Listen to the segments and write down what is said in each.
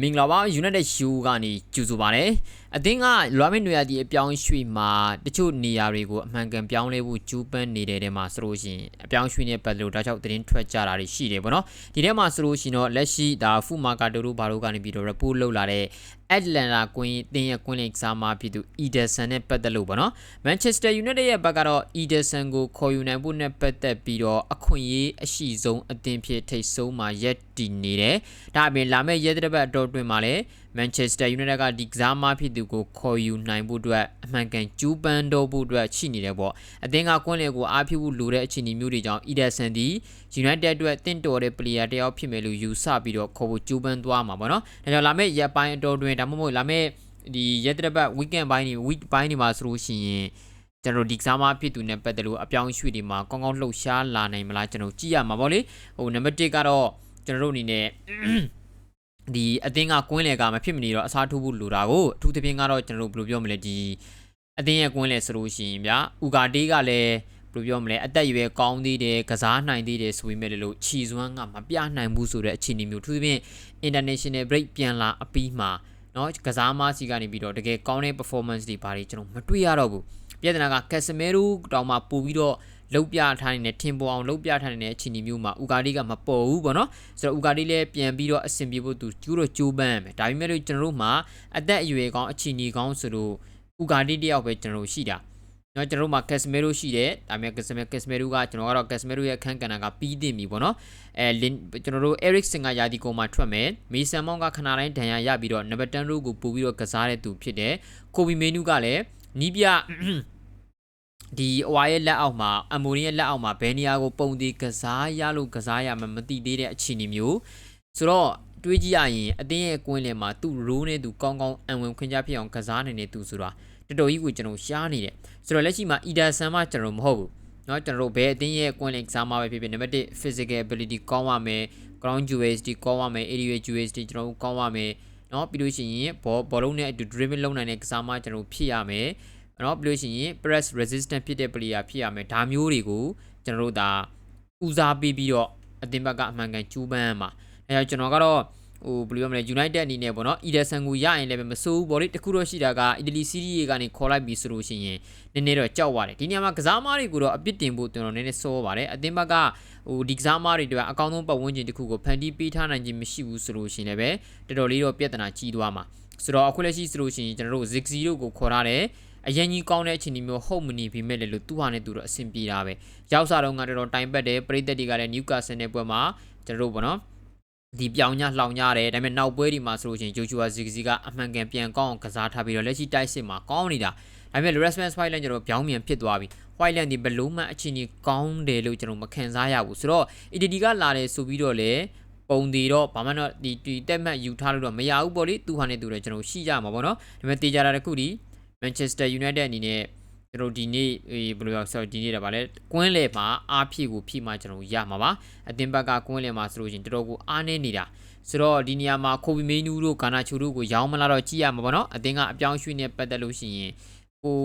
မင်္ဂလာပါ United Show ကနေကြိုဆိုပါရစေ အသင်းကလွာမင်းနွေရတီအပြောင်းရွှေ့မှာတချို့နေရာတွေကိုအမှန်ကန်ပြောင်းလဲဖို့ကြိုးပမ်းနေတဲ့တဲမှာဆိုလို့ရှိရင်အပြောင်းရွှေ့နေပတ်လို့ဒါကြောင့်သတင်းထွက်ကြတာတွေရှိတယ်ပေါ့နော်ဒီထဲမှာဆိုလို့ရှိရင်တော့လက်ရှိဒါဖူမာကာတိုတို့ဘာတို့ကနေပြီးတော့ report လုပ်လာတဲ့ Atlanta ကွင်းတင်းရဲ့ကွင်းလင်ကစားမဖြစ်သူ Ederson နဲ့ပတ်သက်လို့ပေါ့နော် Manchester United ရဲ့ဘက်ကတော့ Ederson ကိုခေါ်ယူနိုင်ဖို့နဲ့ပတ်သက်ပြီးတော့အခွင့်အရေးအရှိဆုံးအသင်းဖြစ်ထိတ်ဆုံးမှာရက်တည်နေတယ်ဒါအပြင်လာမယ့်ရက်တစ်ပတ်အတော်တွင်မှာလည်း Manchester United ကဒီကစားမဖြစ်သူကိုခေါ်ယူနိုင်ဖို့အတွက်အမှန်ကန်ကျူးပန်းတော့ဖို့အတွက်ရှိနေတယ်ပေါ့အသင်းကကွင်းလယ်ကိုအားပြုဖို့လိုတဲ့အခြေအနေမျိုးတွေကြောင့် Ederson ဒီ United အတွက်တင့်တော်တဲ့ player တစ်ယောက်ဖြစ်မယ်လို့ယူဆပြီးတော့ခေါ်ဖို့ကျူးပန်းသွားမှာပေါ့နော်ဒါကြောင့်လာမယ့်ရက်ပိုင်းအတော်တွင်ဒါမှမဟုတ်လာမယ့်ဒီရက်တစ်ပတ် weekend ပိုင်းတွေ week ပိုင်းတွေမှာဆိုလို့ရှိရင်ကျွန်တော်ဒီကစားမဖြစ်သူနဲ့ပတ်သက်လို့အပြောင်းရွှေ့တွေမှာကောင်းကောင်းလှုပ်ရှားလာနိုင်မလားကျွန်တော်ကြည့်ရမှာပေါ့လေဟိုနံပါတ်1ကတော့ကျွန်တော်တို့အနေနဲ့ ဒီအသင်းကကွင်းလေကမဖြစ်မနေတော့အစားထိုးဖို့လိုတာကိုအထူးသဖြင့်ကတော့ကျွန်တော်တို့ဘယ်လိုပြောမလဲဒီအသင်းရဲ့ကွင်းလေဆိုလို့ရှိရင်ဗျာဥကာတေးကလည်းဘယ်လိုပြောမလဲအသက်အရွယ်ကောင်းသေးတယ်ကစားနိုင်သေးတယ်ဆိုပေမဲ့လို့ခြီစွမ်းကမပြနိုင်ဘူးဆိုတဲ့အခြေအနေမျိုးအထူးသဖြင့် international break ပြန်လာအပြီးမှာเนาะကစားမစီကနေပြီးတော့တကယ်ကောင်းတဲ့ performance တွေဘာတွေကျွန်တော်မတွေ့ရတော့ဘူးပြဿနာကကက်စမဲရိုတောင်မှပို့ပြီးတော့ လုတ်ပြထားနေတဲ့ထင်ပေါ်အောင်လုတ်ပြထားနေတဲ့အခြေအနေမျိုးမှာဥကာဒီကမပေါ်ဘူးပေါ့နော်ဆိုတော့ဥကာဒီလည်းပြန်ပြီးတော့အဆင်ပြေဖို့သူကျူးတော့ကြိုးပမ်းရမယ်ဒါပေမဲ့လို့ကျွန်တော်တို့မှာအသက်အရွယ်ကောင်းအခြေအနေကောင်းဆိုလို့ဥကာဒီတယောက်ပဲကျွန်တော်တို့ရှိတာနော်ကျွန်တော်တို့မှာကက်စမဲရိုရှိတယ်ဒါပေမဲ့ကက်စမဲကက်စမဲရိုကကျွန်တော်ကတော့ကက်စမဲရိုရဲ့အခန်းကဏ္ဍကပြီးတင်ပြီပေါ့နော်အဲလင်ကျွန်တော်တို့ Erikson ကယာဒီကိုမှာထွက်မယ်မီဆန်မောင်ကခဏတိုင်းဒဏ်ရာရပြီးတော့နံပါတ်10ရိုးကိုပို့ပြီးတော့ကစားတဲ့သူဖြစ်တယ်ကိုဘီမေနူကလည်းနီးပြ ဒီအဝါရဲ့လက်အောက်မှာအမိုရီရဲ့လက်အောက်မှာဘယ်နေရာကိုပုံသေးကစားရလို့ကစားရမှမသိသေးတဲ့အခြေအနေမျိုးဆိုတော့တွေးကြည့်ရရင်အတင်းရဲ့ကွင်းလယ်မှာသူ့ရိုးနဲ့သူကောင်းကောင်းအံဝင်ခွင့်ကြဖြစ်အောင်ကစားနိုင်တဲ့သူဆိုတာတော်တော်ကြီးကိုကျွန်တော်ရှားနေတယ်ဆိုတော့လက်ရှိမှာအီဒါဆန်မှကျွန်တော်မဟုတ်ဘူးเนาะကျွန်တော်တို့ဘယ်အတင်းရဲ့ကွင်းလယ်ကစားမှာပဲဖြစ်ဖြစ်နံပါတ်1 physical ability ကောင်းရမယ် ground duality ကောင်းရမယ် area duality ကျွန်တော်တို့ကောင်းရမယ်เนาะပြီးလို့ရှိရင်ဘောဘောလုံးနဲ့အတူ dribble လုပ်နိုင်တဲ့ကစားမကျွန်တော်ဖြစ်ရမယ် နော်ပြီးလို့ရှိရင် press resistant ဖြစ်တဲ့ player ဖြစ်ရမယ်ဒါမျိုးတွေကိုကျွန်တော်တို့ဒါဦးစားပေးပြီးတော့အသင်းဘက်ကအမှန်ကန်ကျူးပန်းမှာအဲတော့ကျွန်တော်ကတော့ဟိုဘယ်လိုပြောမလဲ United အနေနဲ့ပေါ့နော် Ederson ကိုရရင်လည်းမစိုးဘူးဗောလေတခုတော့ရှိတာကအီတလီစီးရီးရေကနေခေါ်လိုက်ပြီဆိုလို့ရှိရင်နည်းနည်းတော့ကြောက်ရတယ်ဒီနေရာမှာကစားမားတွေကိုတော့အပြစ်တင်ဖို့ကျွန်တော်နည်းနည်းစိုးပါတယ်အသင်းဘက်ကဟိုဒီကစားမားတွေအတွက်အကောင်းဆုံးပတ်ဝန်းကျင်တစ်ခုကိုဖန်တီးပေးထားနိုင်ခြင်းမရှိဘူးဆိုလို့ရှိရင်လည်းပဲတော်တော်လေးတော့ပြဿနာကြီးသွားမှာဆိုတော့အခုလက်ရှိဆိုလို့ရှိရင်ကျွန်တော်တို့ Ziggy တို့ကိုခေါ်ထားတယ် အရင်ကြီးကောင်းတဲ့အခြေအနေမျိုးဟုတ်မနေပြီမဲ့လေလို့သူ့ဟာနဲ့သူတော့အဆင်ပြေတာပဲရောက်စားတော့ငါတော်တော်တိုင်ပတ်တယ်ပရိသတ်တွေကလည်း Newcastle နဲ့ပွဲမှာကျွန်တော်တို့ပေါ့နော်ဒီပြောင်ညလောင်ညတယ်ဒါပေမဲ့နောက်ပွဲဒီမှာဆိုလို့ချင်းဂျိုဂျူဝါဇီဂစီကအမှန်ကန်ပြန်ကောင်းအောင်ကစားထားပြီးတော့လက်ရှိတိုက်စစ်မှာကောင်းနေတာဒါပေမဲ့ Rasmus Hojlund ကျွန်တော်ပြောင်းပြန်ဖြစ်သွားပြီ Hojlund ဒီဘလုံးမှအခြေအနေကောင်းတယ်လို့ကျွန်တော်မခံစားရဘူးဆိုတော့ EDD ကလာတယ်ဆိုပြီးတော့လေပုံတည်တော့ဘာမှတော့ဒီဒီတက်မှတ်ယူထားလို့တော့မရဘူးပေါ့လေသူဟာနဲ့သူလည်းကျွန်တော်ရှိကြမှာပေါ့နော်ဒါပေမဲ့တေးကြတာတခုဒီ Manchester United အနေနဲ့ကျွန်တော်ဒီနေ့ဘယ်လိုပြောဆိုဒီနေ့တော့ဗာလဲကွင်းလေမှာအားဖြည့်ကိုဖြည့်မှကျွန်တော်ရမှာပါအသင်းဘက်ကကွင်းလေမှာဆိုလို့ရှိရင်တော်တော်ကိုအားနေနေတာဆိုတော့ဒီနေရာမှာခိုဘီမေနူတို့ကာနာချိုတို့ကိုရောင်းမလာတော့ကြည့်ရမှာပေါ့နော်အသင်းကအပြောင်းရွှေ့နေပတ်သက်လို့ရှိရင်ကို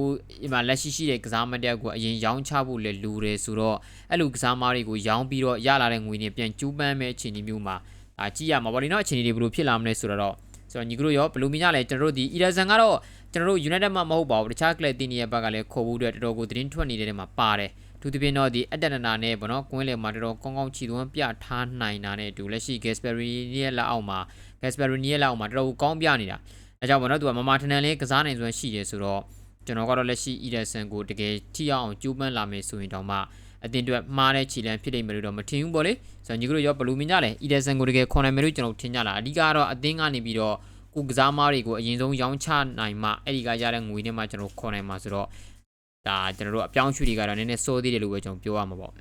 ဒီမှာလက်ရှိရှိတဲ့ကစားမတက်ကိုအရင်ရောင်းချဖို့လဲလူတယ်ဆိုတော့အဲ့လိုကစားမတွေကိုရောင်းပြီးတော့ရလာတဲ့ငွေနဲ့ပြန်ကျူးပန်းမဲ့အခြေအနေမျိုးမှာဒါကြည့်ရမှာပေါ့ဒီနော်အခြေအနေတွေဘယ်လိုဖြစ်လာမလဲဆိုတော့ ဆိုတော့ညီကတို့ရောဘယ်လိုမြင်ကြလဲကျွန်တော်တို့ဒီအီရဇန်ကတော့ကျွန်တော်တို့ United မှမဟုတ်ပါဘူးတခြား club တင်းရဲ့ဘက်ကလည်းခေါ်ဖို့အတွက်တော်တော်ကိုသတင်းထွက်နေတဲ့နေရာမှာပါတယ်သူတပြင်းတော့ဒီအတ္တနနာနဲ့ဗောနော်ကွင်းလေမှာတော်တော်ကောင်းကောင်းခြေသွန်းပြထားနိုင်တာနဲ့အတူလက်ရှိ Gasperini ရဲ့လက်အောက်မှာ Gasperini ရဲ့လက်အောက်မှာတော်တော်ကောင်းပြနေတာအဲကြောင့်ဗောနော်သူကမမထန်ထန်လေးကစားနိုင်စွမ်းရှိရဲဆိုတော့ ကျွန်တော်ကတော့လက်ရှိ Ederson ကိုတကယ်ထိအောင်ကျူးပန်းလာမယ်ဆိုရင်တော့မှအတင်အတွက်မှားတဲ့ခြေလမ်းဖြစ်နေမယ်လို့တော့မထင်ဘူးပေါ့လေဆိုတော့ညီတို့ရောဘယ်လိုမြင်ကြလဲ Ederson ကိုတကယ်ခေါ်နိုင်မယ်လို့ကျွန်တော်ထင်ကြလားအဓိကတော့အသင်းကနေပြီးတော့ကိုကစားမားတွေကိုအရင်ဆုံးရောင်းချနိုင်မှအဲ့ဒီကရတဲ့ငွေနဲ့မှကျွန်တော်ခေါ်နိုင်မှာဆိုတော့ဒါကျွန်တော်တို့အပြောင်းရွှေ့တွေကတော့နည်းနည်းစိုးသေးတယ်လို့ပဲကျွန်တော်ပြောရမှာပေါ့